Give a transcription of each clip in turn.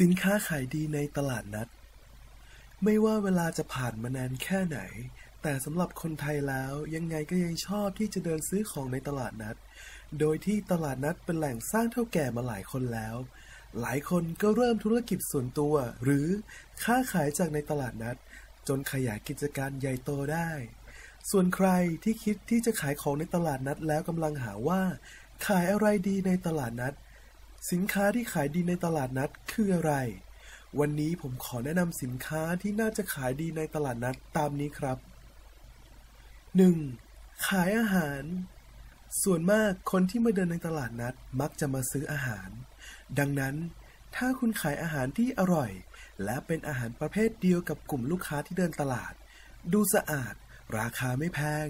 สินค้าขายดีในตลาดนัด ไม่ว่าเวลาจะผ่านมานานแค่ไหน แต่สำหรับคนไทยแล้วยังไงก็ยังชอบที่จะเดินซื้อของในตลาดนัด โดยที่ตลาดนัดเป็นแหล่งสร้างเท่าแก่มาหลายคนแล้ว หลายคนก็เริ่มธุรกิจส่วนตัว หรือค้าขายจากในตลาดนัด จนขยายกิจการใหญ่โตได้ ส่วนใครที่คิดที่จะขายของในตลาดนัดแล้วกำลังหาว่า ขายอะไรดีในตลาดนัด สินค้าที่ขายดีในตลาดนัดคืออะไร วันนี้ผมขอแนะนำสินค้าที่น่าจะขายดีในตลาดนัดตามนี้ครับ 1. ขายอาหาร ส่วนมากคนที่มาเดินในตลาดนัดมักจะมาซื้ออาหาร ดังนั้นถ้าคุณขายอาหารที่อร่อย และเป็นอาหารประเภทเดียวกับกลุ่มลูกค้าที่เดินตลาด ดูสะอาด ราคาไม่แพง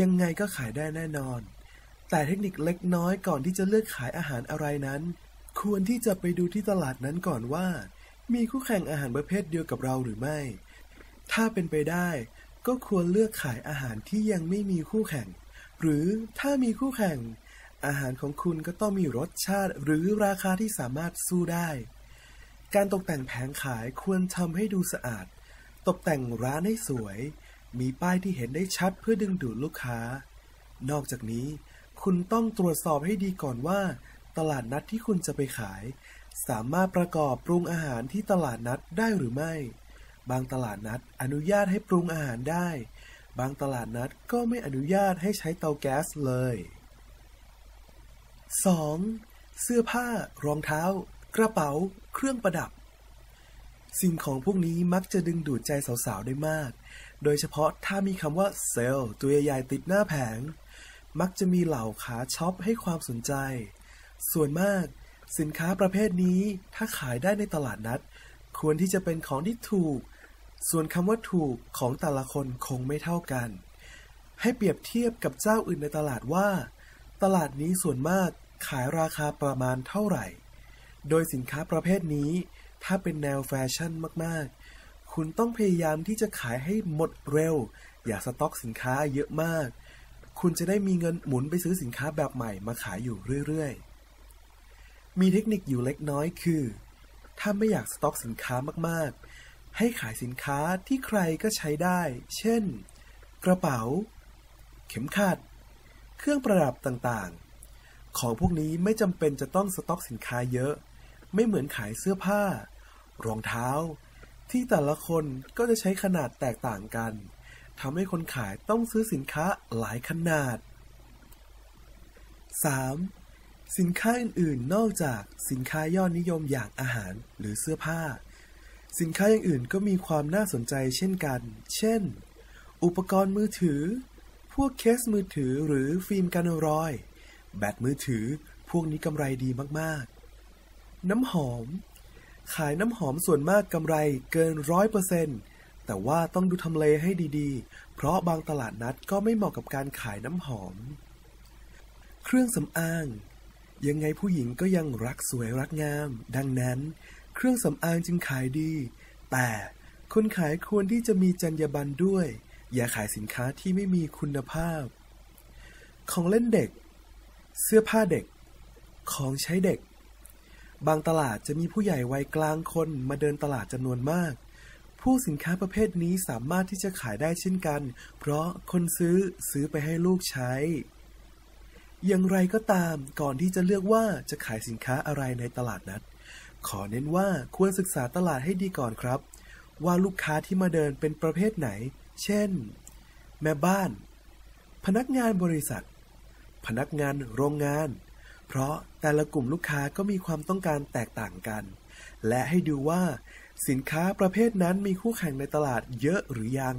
ยังไงก็ขายได้แน่นอน แต่เทคนิคเล็กน้อยก่อนที่จะเลือกขายอาหารอะไรนั้น ควรที่จะไปดูที่ตลาดนั้นก่อนว่า มีคู่แข่งอาหารประเภทเดียวกับเราหรือไม่ ถ้าเป็นไปได้ ก็ควรเลือกขายอาหารที่ยังไม่มีคู่แข่ง หรือถ้ามีคู่แข่ง อาหารของคุณก็ต้องมีรสชาติหรือราคาที่สามารถสู้ได้ การตกแต่งแผงขายควรทำให้ดูสะอาด ตกแต่งร้านให้สวย มีป้ายที่เห็นได้ชัดเพื่อดึงดูดลูกค้า นอกจากนี้ คุณต้องตรวจสอบให้ดีก่อนว่า ตลาดนัดที่คุณจะไปขาย สามารถประกอบปรุงอาหารที่ตลาดนัดได้หรือไม่ บางตลาดนัดอนุญาตให้ปรุงอาหารได้ บางตลาดนัดก็ไม่อนุญาตให้ใช้เตาแก๊สเลย 2. เสื้อผ้า รองเท้า กระเป๋า เครื่องประดับ สิ่งของพวกนี้มักจะดึงดูดใจสาวๆได้มาก โดยเฉพาะถ้ามีคำว่าเซลล์ตัวใหญ่ๆติดหน้าแผง มักจะมีเหล่าขาช็อปให้ความสนใจ ส่วนมาก สินค้าประเภทนี้ถ้าขายได้ในตลาดนัด ควรที่จะเป็นของที่ถูก ส่วนคำว่าถูกของแต่ละคนคงไม่เท่ากัน ให้เปรียบเทียบกับเจ้าอื่นในตลาดว่า ตลาดนี้ส่วนมากขายราคาประมาณเท่าไหร่ โดยสินค้าประเภทนี้ ถ้าเป็นแนวแฟชั่นมากๆ คุณต้องพยายามที่จะขายให้หมดเร็ว อย่าสต็อกสินค้าเยอะมาก คุณจะได้มีเงินหมุนไปซื้อสินค้าแบบใหม่มาขายอยู่เรื่อยๆ มีเทคนิคอยู่เล็กน้อยคือ ถ้าไม่อยากสต็อกสินค้ามากๆ ให้ขายสินค้าที่ใครก็ใช้ได้ เช่น กระเป๋า เข็มขัด เครื่องประดับต่างๆ ของพวกนี้ไม่จำเป็นจะต้องสต็อกสินค้าเยอะ ไม่เหมือนขายเสื้อผ้า รองเท้า ที่แต่ละคนก็จะใช้ขนาดแตกต่างกัน ทำให้คนขายต้องซื้อสินค้าหลายขนาด 3. สินค้าอื่นๆ นอกจากสินค้ายอดนิยมอย่างอาหารหรือเสื้อผ้า สินค้าอย่างอื่นก็มีความน่าสนใจเช่นกัน เช่น อุปกรณ์มือถือ พวกเคสมือถือหรือฟิล์มกันรอย แบตมือถือ พวกนี้กำไรดีมากๆ น้ำหอม ขายน้ำหอมส่วนมากกำไรเกินร้อยเปอร์เซ็นต์ แต่ว่าต้องดูทำเลให้ดีๆ เพราะบางตลาดนัดก็ไม่เหมาะกับการขายน้ำหอม เครื่องสำอาง ยังไงผู้หญิงก็ยังรักสวยรักงาม ดังนั้น เครื่องสำอางจึงขายดี แต่คนขายควรที่จะมีจรรยาบรรณด้วย อย่าขายสินค้าที่ไม่มีคุณภาพ ของเล่นเด็ก เสื้อผ้าเด็ก ของใช้เด็ก บางตลาดจะมีผู้ใหญ่วัยกลางคนมาเดินตลาดจำนวนมาก ผู้สินค้าประเภทนี้สามารถที่จะขายได้เช่นกัน เพราะคนซื้อซื้อไปให้ลูกใช้ อย่างไรก็ตามก่อนที่จะเลือกว่าจะขายสินค้าอะไรในตลาดนัด ขอเน้นว่าควรศึกษาตลาดให้ดีก่อนครับ ว่าลูกค้าที่มาเดินเป็นประเภทไหน เช่น แม่บ้าน พนักงานบริษัท พนักงานโรงงาน เพราะแต่ละกลุ่มลูกค้าก็มีความต้องการแตกต่างกัน และให้ดูว่า สินค้าประเภทนั้นมีคู่แข่งในตลาดเยอะหรือยัง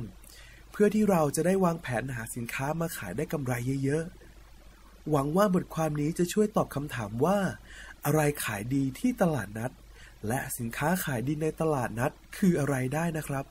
เพื่อที่เราจะได้วางแผนหาสินค้ามาขายได้กำไรเยอะๆ หวังว่าบทความนี้จะช่วยตอบคำถามว่า อะไรขายดีที่ตลาดนัด และสินค้าขายดีในตลาดนัดคืออะไรได้นะครับ